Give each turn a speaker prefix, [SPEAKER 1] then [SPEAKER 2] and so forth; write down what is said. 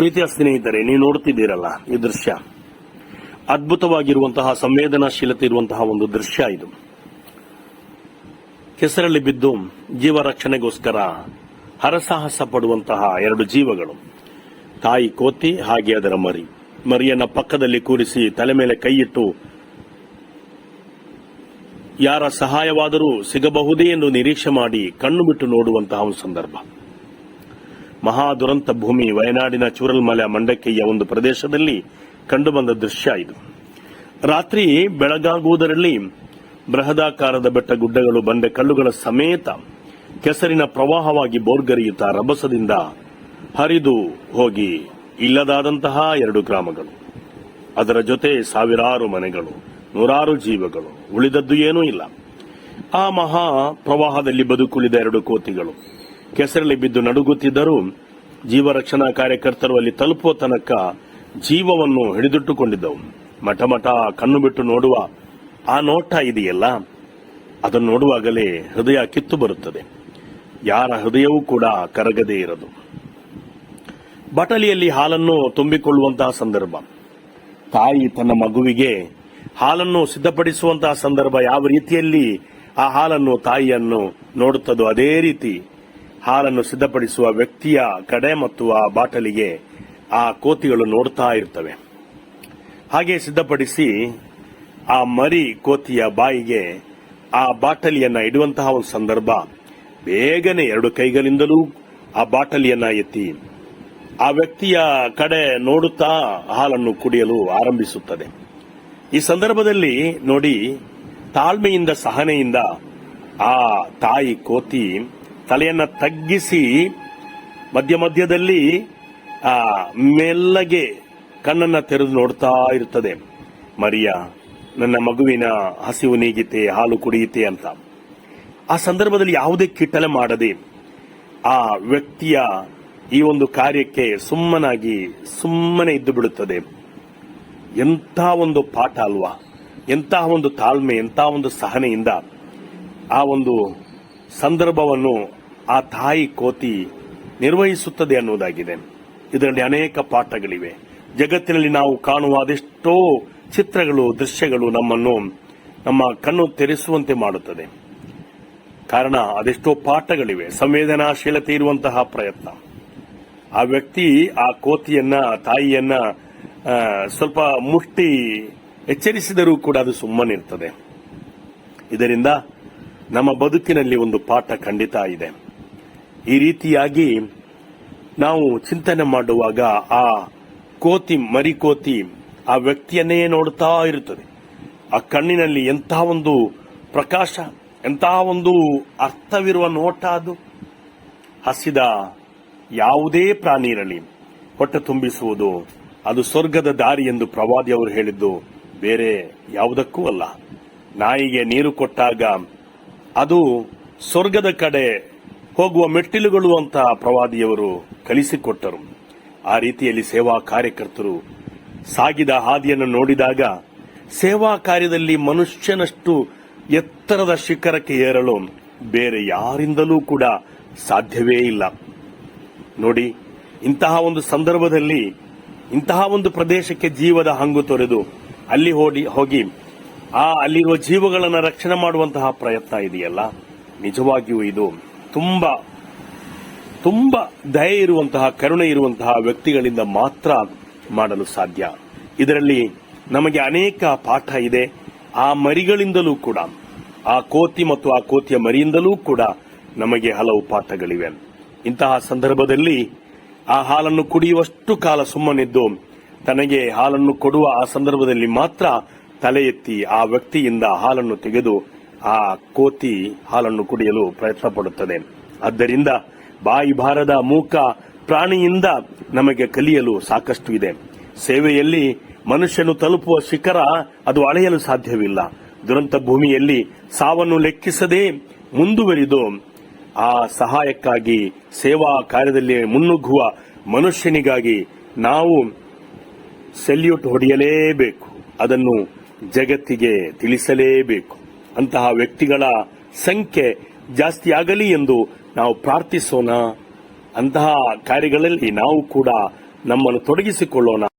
[SPEAKER 1] ಪ್ರೀತಿಯ ಸ್ನೇಹಿತರೆ, ನೀವು ನೋಡ್ತಿದ್ದೀರಲ್ಲ ಈ ದೃಶ್ಯ. ಅದ್ಭುತವಾಗಿರುವಂತಹ, ಸಂವೇದನಾಶೀಲತೆ ಇರುವಂತಹ ಒಂದು ದೃಶ್ಯ ಇದು. ಕೆಸರಲ್ಲಿ ಬಿದ್ದು ಜೀವ ರಕ್ಷಣೆಗೋಸ್ಕರ ಹರಸಾಹಸ ಪಡುವಂತಹ ಎರಡು ಜೀವಗಳು. ತಾಯಿ ಕೋತಿ, ಹಾಗೆ ಅದರ ಮರಿ. ಮರಿಯನ್ನ ಪಕ್ಕದಲ್ಲಿ ಕೂರಿಸಿ ತಲೆ ಮೇಲೆ ಕೈಯಿಟ್ಟು ಯಾರ ಸಹಾಯವಾದರೂ ಸಿಗಬಹುದೇ ಎಂದು ನಿರೀಕ್ಷೆ ಮಾಡಿ ಕಣ್ಣು ಬಿಟ್ಟು ನೋಡುವಂತಹ ಒಂದು ಸಂದರ್ಭ. ಮಹಾ ದುರಂತ ಭೂಮಿ ವಯನಾಡಿನ ಚೂರಲ್ಮಲೆ ಮಂಡಕ್ಕೆಯ ಒಂದು ಪ್ರದೇಶದಲ್ಲಿ ಕಂಡುಬಂದ ದೃಶ್ಯ ಇದು. ರಾತ್ರಿ ಬೆಳಗಾಗುವುದರಲ್ಲಿ ಬೃಹದಾಕಾರದ ಬೆಟ್ಟ ಗುಡ್ಡಗಳು ಬಂಡೆ ಕಲ್ಲುಗಳ ಸಮೇತ ಕೆಸರಿನ ಪ್ರವಾಹವಾಗಿ ಬೋರ್ಗರಿಯುತ್ತಾ ರಭಸದಿಂದ ಹರಿದು ಹೋಗಿ ಇಲ್ಲದಾದಂತಹ ಎರಡು ಗ್ರಾಮಗಳು. ಅದರ ಜೊತೆ ಸಾವಿರಾರು ಮನೆಗಳು, ನೂರಾರು ಜೀವಗಳು ಉಳಿದದ್ದು ಏನೂ ಇಲ್ಲ. ಆ ಮಹಾ ಪ್ರವಾಹದಲ್ಲಿ ಬದುಕುಳಿದ ಎರಡು ಕೋತಿಗಳು. ಕೆಸರಲ್ಲಿ ಬಿದ್ದು ನಡುಗುತ್ತಿದ್ದರೂ ಜೀವ ರಕ್ಷಣಾ ಕಾರ್ಯಕರ್ತರು ಅಲ್ಲಿ ತಲುಪುವ ತನಕ ಜೀವವನ್ನು ಹಿಡಿದಿಟ್ಟುಕೊಂಡಿದ್ದವು. ಮಠ ಮಠ ಕಣ್ಣು ಬಿಟ್ಟು ನೋಡುವ ಆ ನೋಟ ಇದೆಯಲ್ಲ? ಅದನ್ನು ನೋಡುವಾಗಲೇ ಹೃದಯ ಕಿತ್ತು ಬರುತ್ತದೆ. ಯಾರ ಹೃದಯವೂ ಕೂಡ ಕರಗದೇ ಇರದು. ಬಟಲಿಯಲ್ಲಿ ಹಾಲನ್ನು ತುಂಬಿಕೊಳ್ಳುವಂತಹ ಸಂದರ್ಭ. ತಾಯಿ ತನ್ನ ಮಗುವಿಗೆ ಹಾಲನ್ನು ಸಿದ್ಧಪಡಿಸುವಂತಹ ಸಂದರ್ಭ ಯಾವ ರೀತಿಯಲ್ಲಿ ಆ ಹಾಲನ್ನು ತಾಯಿಯನ್ನು ನೋಡುತ್ತದೋ ಅದೇ ರೀತಿ ಹಾಲನ್ನು ಸಿದ್ಧಪಡಿಸುವ ವ್ಯಕ್ತಿಯ ಕಡೆ ಮತ್ತು ಆ ಬಾಟಲಿಗೆ ಆ ಕೋತಿಗಳು ನೋಡ್ತಾ ಇರ್ತವೆ. ಹಾಗೆ ಸಿದ್ಧಪಡಿಸಿ ಆ ಮರಿ ಕೋತಿಯ ಬಾಯಿಗೆ ಆ ಬಾಟಲಿಯನ್ನ ಇಡುವಂತಹ ಒಂದು ಸಂದರ್ಭ ಬೇಗನೆ ಎರಡು ಕೈಗಳಿಂದಲೂ ಆ ಬಾಟಲಿಯನ್ನ ಎತ್ತಿ ಆ ವ್ಯಕ್ತಿಯ ಕಡೆ ನೋಡುತ್ತಾ ಹಾಲನ್ನು ಕುಡಿಯಲು ಆರಂಭಿಸುತ್ತದೆ. ಈ ಸಂದರ್ಭದಲ್ಲಿ ನೋಡಿ ತಾಳ್ಮೆಯಿಂದ ಸಹನೆಯಿಂದ ಆ ತಾಯಿ ಕೋತಿ ತಲೆಯನ್ನ ತಗ್ಗಿಸಿ ಮಧ್ಯ ಮಧ್ಯದಲ್ಲಿ, ಆ, ಮೆಲ್ಲಗೆ ಕಣ್ಣನ್ನ ತೆರೆದು ನೋಡ್ತಾ ಇರುತ್ತದೆ ಮರಿಯ, ನನ್ನ ಮಗುವಿನ ಹಸಿವು ನೀಗಿತೆ, ಹಾಲು ಕುಡಿಯಿತೆ ಅಂತ. ಆ ಸಂದರ್ಭದಲ್ಲಿ ಯಾವುದೇ ಕಿಟ್ಟಲೆ ಮಾಡದೆ ಆ ವ್ಯಕ್ತಿಯ ಈ ಒಂದು ಕಾರ್ಯಕ್ಕೆ ಸುಮ್ಮನಾಗಿ ಸುಮ್ಮನೆ ಇದ್ದು ಬಿಡುತ್ತದೆ. ಎಂಥ ಒಂದು ಪಾಠ ಅಲ್ವಾ? ಎಂತಹ ಒಂದು ತಾಳ್ಮೆ ಎಂತಹ ಒಂದು ಸಹನೆಯಿಂದ ಆ ಒಂದು ಸಂದರ್ಭವನ್ನು ಆ ತಾಯಿ ಕೋತಿ ನಿರ್ವಹಿಸುತ್ತದೆ ಅನ್ನುವುದಾಗಿದೆ. ಇದರಲ್ಲಿ ಅನೇಕ ಪಾಠಗಳಿವೆ. ಜಗತ್ತಿನಲ್ಲಿ ನಾವು ಕಾಣುವ ಅದೆಷ್ಟೋ ಚಿತ್ರಗಳು, ದೃಶ್ಯಗಳು ನಮ್ಮನ್ನು, ನಮ್ಮ ಕಣ್ಣು ತೆರೆಸುವಂತೆ ಮಾಡುತ್ತದೆ. ಕಾರಣ ಅದೆಷ್ಟೋ ಪಾಠಗಳಿವೆ. ಸಂವೇದನಾಶೀಲತೆ ಇರುವಂತಹ ಪ್ರಯತ್ನ. ಆ ವ್ಯಕ್ತಿ, ಆ ಕೋತಿಯನ್ನ ತಾಯಿಯನ್ನ ಸ್ವಲ್ಪ ಮುಷ್ಟಿ ಎಚ್ಚರಿಸಿದರೂ ಕೂಡ ಅದು ಸುಮ್ಮನಿರ್ತದೆ. ಇದರಿಂದ ನಮ್ಮ ಬದುಕಿನಲ್ಲಿ ಒಂದು ಪಾಠ ಖಂಡಿತ ಇದೆ. ಈ ರೀತಿಯಾಗಿ ನಾವು ಚಿಂತನೆ ಮಾಡುವಾಗ ಆ ಕೋತಿ ಮರಿ ಕೋತಿ ಆ ವ್ಯಕ್ತಿಯನ್ನೇ ನೋಡುತ್ತಾ ಇರುತ್ತದೆ. ಆ ಕಣ್ಣಿನಲ್ಲಿ ಎಂತಹ ಒಂದು ಪ್ರಕಾಶ ಎಂತಹ ಒಂದು ಅರ್ಥವಿರುವ ನೋಟ ಅದು? ಹಸಿದ ಯಾವುದೇ ಪ್ರಾಣಿ ಇರಲಿ ಹೊಟ್ಟೆ ತುಂಬಿಸುವುದು, ಅದು ಸ್ವರ್ಗದ ದಾರಿ ಎಂದು ಪ್ರವಾದಿ ಅವರು ಹೇಳಿದ್ದು ಬೇರೆ ಯಾವುದಕ್ಕೂ ಅಲ್ಲ. ನಾಯಿಗೆ ನೀರು ಕೊಟ್ಟಾಗ ಅದು ಸ್ವರ್ಗದ ಕಡೆ ಹೋಗುವ ಮೆಟ್ಟಿಲುಗಳು ಅಂತ ಪ್ರವಾದಿಯವರು ಕಲಿಸಿಕೊಟ್ಟರು. ಆ ರೀತಿಯಲ್ಲಿ ಸೇವಾ ಕಾರ್ಯಕರ್ತರು ಸಾಗಿದ ಹಾದಿಯನ್ನು ನೋಡಿದಾಗ ಸೇವಾ ಕಾರ್ಯದಲ್ಲಿ ಮನುಷ್ಯನಷ್ಟು ಎತ್ತರದ ಶಿಖರಕ್ಕೆ ಏರಲು ಬೇರೆ ಯಾರಿಂದಲೂ ಕೂಡ ಸಾಧ್ಯವೇ ಇಲ್ಲ. ನೋಡಿ, ಇಂತಹ ಒಂದು ಸಂದರ್ಭದಲ್ಲಿ, ಇಂತಹ ಒಂದು ಪ್ರದೇಶಕ್ಕೆ ಜೀವದ ಹಂಗು ತೊರೆದು ಅಲ್ಲಿ ಹೋಗಿ ಹೋಗಿ, ಆ ಅಲ್ಲಿರುವ ಜೀವಗಳನ್ನು ರಕ್ಷಣೆ ಮಾಡುವಂತಹ ಪ್ರಯತ್ನ ಇದೆಯಲ್ಲ? ನಿಜವಾಗಿಯೂ ಇದು ತುಂಬಾ ತುಂಬಾ ದಯೆ ಇರುವಂತಹ, ಕರುಣೆ ಇರುವಂತಹ ವ್ಯಕ್ತಿಗಳಿಂದ ಮಾತ್ರ ಮಾಡಲು ಸಾಧ್ಯ. ಇದರಲ್ಲಿ ನಮಗೆ ಅನೇಕ ಪಾಠ ಇದೆ. ಆ ಮರಿಗಳಿಂದಲೂ ಕೂಡ, ಆ ಕೋತಿ ಮತ್ತು ಆ ಕೋತಿಯ ಮರಿಯಿಂದಲೂ ಕೂಡ ನಮಗೆ ಹಲವು ಪಾಠಗಳಿವೆ. ಇಂತಹ ಸಂದರ್ಭದಲ್ಲಿ ಆ ಹಾಲನ್ನು ಕುಡಿಯುವಷ್ಟು ಕಾಲ ಸುಮ್ಮನಿದ್ದು, ತನಗೆ ಹಾಲನ್ನು ಕೊಡುವ ಆ ಸಂದರ್ಭದಲ್ಲಿ ಮಾತ್ರ ತಲೆ ಎತ್ತಿ ಆ ವ್ಯಕ್ತಿಯಿಂದ ಹಾಲನ್ನು ತೆಗೆದು ಆ ಕೋತಿ ಹಾಲನ್ನು ಕುಡಿಯಲು ಪ್ರಯತ್ನ ಪಡುತ್ತದೆ ಆದ್ದರಿಂದ ಬಾಯಿ ಭಾರದ ಮೂಕ ಪ್ರಾಣಿಯಿಂದ ನಮಗೆ ಕಲಿಯಲು ಸಾಕಷ್ಟು ಇದೆ. ಸೇವೆಯಲ್ಲಿ ಮನುಷ್ಯನು ತಲುಪುವ ಶಿಖರ ಅದು ಅಳೆಯಲು ಸಾಧ್ಯವಿಲ್ಲ. ದುರಂತ ಭೂಮಿಯಲ್ಲಿ ಸಾವನ್ನು ಲೆಕ್ಕಿಸದೆ ಮುಂದುವರಿದು ಆ ಸಹಾಯಕ್ಕಾಗಿ ಸೇವಾ ಕಾರ್ಯದಲ್ಲಿ ಮುನ್ನುಗ್ಗುವ ಮನುಷ್ಯನಿಗಾಗಿ ನಾವು ಸೆಲ್ಯೂಟ್ ಹೊಡೆಯಲೇಬೇಕು. ಅದನ್ನು ಜಗತ್ತಿಗೆ ತಿಳಿಸಲೇಬೇಕು. ಅಂತಹ ವ್ಯಕ್ತಿಗಳ ಸಂಖ್ಯೆ ಜಾಸ್ತಿಯಾಗಲಿ ಎಂದು ನಾವು ಪ್ರಾರ್ಥಿಸೋಣ. ಅಂತಹ ಕಾರ್ಯಗಳಲ್ಲಿ ನಾವು ಕೂಡ ನಮ್ಮನ್ನು ತೊಡಗಿಸಿಕೊಳ್ಳೋಣ.